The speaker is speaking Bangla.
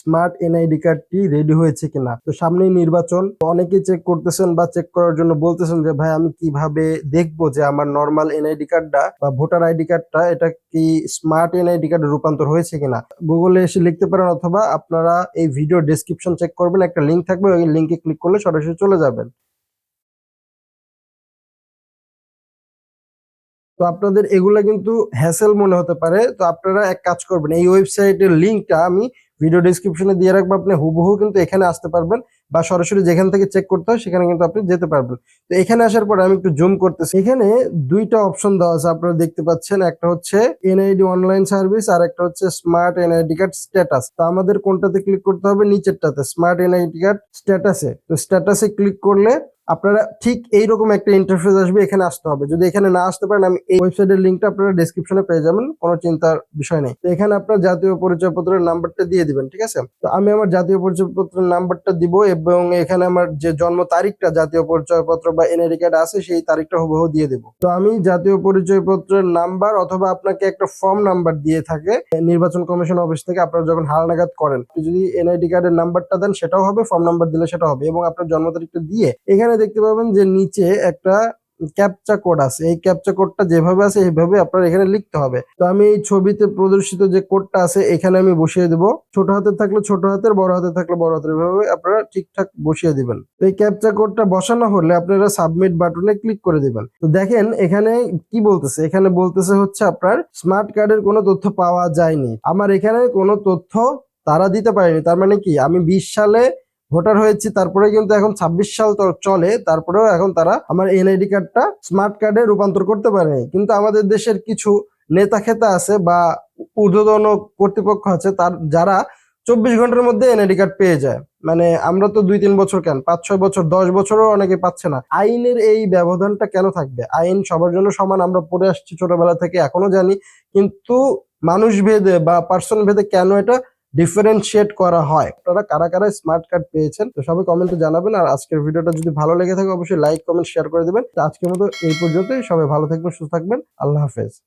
স্মার্ট এনআইডি কার্ডটি রেডি হয়েছে কিনা? তো সামনেই নির্বাচন। অনেকেই চেক করতেছেন বা চেক করার জন্য বলতেছেন যে, ভাই, আমি কীভাবে দেখব যে আমার নর্মাল এনআইডি কার্ডটা বা ভোটার আইডি কার্ডটা, এটা কি স্মার্ট এনআইডি কার্ডে রূপান্তর হয়েছে কিনা? গুগলে এসে লিখতে পারেন অথবা আপনারা এই ভিডিও ডেসক্রিপশন চেক করবেন, একটা লিঙ্ক থাকবে, ওই লিঙ্কে ক্লিক করলে সরাসরি চলে যাবেন। তো আপনাদের এগুলা কিন্তু হ্যাসেল মনে হতে পারে। তো আপনারা এক কাজ করবেন, এই ওয়েবসাইটের লিঙ্কটা আমি ভিডিও ডিসক্রিপশনে দিয়ে রাখব, আপনি হুবহু কিন্তু এখানে আসতে পারবেন বা সরাসরি যেখান থেকে চেক করতে হয় সেখানে কিন্তু আপনি যেতে পারবেন। তো এখানে আসার পরে আমি একটু জুম করতেছি। এখানে দুইটা অপশন দেওয়া আছে, আপনারা দেখতে পাচ্ছেন, একটা হচ্ছে এনআইডি অনলাইন সার্ভিস আর একটা হচ্ছে স্মার্ট এনআইডি কার্ড স্ট্যাটাস তো আমাদের কোনটাতে ক্লিক করতে হবে? নিচেরটাতে স্মার্ট এনআইডি কার্ড স্ট্যাটাসে তো স্ট্যাটাসে ক্লিক করলে আপনারা ঠিক এইরকম একটা ইন্টারফেস আসবে, এখানে আসতে হবে। যদি এখানে না আসতে পারেন, আমি এই ওয়েবসাইটের লিঙ্কটা আপনারা ডেসক্রিপশনে পেয়ে যাবেন, কোনো চিন্তার বিষয় নেই। তো এখানে আপনার জাতীয় পরিচয়পত্রের নাম্বারটা দিয়ে দিবেন, ঠিক আছে? তো আমি আমার জাতীয় পরিচয়পত্রের নাম্বারটা দিব এবং এখানে আমার যে জন্ম তারিখটা, জাতীয় পরিচয়পত্র বা এনআইডি কার্ড আছে, সেই তারিখটা হুবহু দিয়ে দেবো। তো আমি জাতীয় পরিচয়পত্রের নাম্বার অথবা আপনাকে একটা ফর্ম নাম্বার দিয়ে থাকে, নির্বাচন কমিশন অফিস থেকে আপনারা যখন হালনাগাদ করেন যদি এনআইডি কার্ডের নাম্বারটা দেন, সেটাও হবে ফর্ম নাম্বার দিলে সেটা হবে এবং আপনার জন্ম তারিখটা দিয়ে এখানে দেখতে পাবেন যে নিচে একটা ক্যাপচা কোড আছে। এই ক্যাপচা কোডটা যেভাবে আছে, এইভাবে আপনার এখানে লিখতে হবে। তো আমি এই ছবিতে প্রদর্শিত যে কোডটা আছে, এখানে আমি বসিয়ে দেব। ছোট হাতের থাকলে ছোট হাতের, বড় হাতের থাকলে বড় হাতের, এভাবে আপনারা ঠিকঠাক বসিয়ে দিবেন। এই ক্যাপচা কোডটা বসানো হলে আপনারা সাবমিট বাটনে ক্লিক করে দিবেন। তো দেখেন, এখানে কি বলতেছে? এখানে বলতেছে হচ্ছে আপনার স্মার্ট কার্ডের কোনো তথ্য পাওয়া যায়নি। আমার এখানে কোনো তথ্য তারা দিতে পারেনি। তার মানে কি? আমি বিশ সালে ভোটার হয়েছি, তারপরে কিন্তু এখন ছাব্বিশ সাল চলে, তারপরেও এখন তারা আমার এনআইডি কার্ডটা স্মার্ট কার্ডে রূপান্তর করতে পারেনি। কিন্তু আমাদের দেশের কিছু নেতা খেতা আছে বা ঊর্ধ্বতন কর্তৃপক্ষ আছে, তার যারা চব্বিশ ঘণ্টার মধ্যে এনআইডি কার্ড পেয়ে যায়। মানে আমরা তো দুই তিন বছর কেন? পাঁচ ছয় বছর, দশ বছরও অনেকে পাচ্ছে না। আইনের এই ব্যবধানটা কেন থাকবে? আইন সবার জন্য সমান, আমরা পড়ে আসছি ছোটবেলা থেকে, এখনও জানি। কিন্তু মানুষ ভেদে বা পার্সন ভেদে কেন এটা ডিফারেন্সিয়েট করা হয়। আপনারা কারা কারা স্মার্ট কার্ড পেয়েছেন, তো সবাই কমেন্টে জানাবেন। আর আজকের ভিডিওটা যদি ভালো লেগে থাকে, অবশ্যই লাইক কমেন্ট শেয়ার করে দেবেন। আজকের মতো এই পর্যন্তই। সবাই ভালো থাকবেন, সুস্থ থাকবেন। আল্লাহ হাফেজ।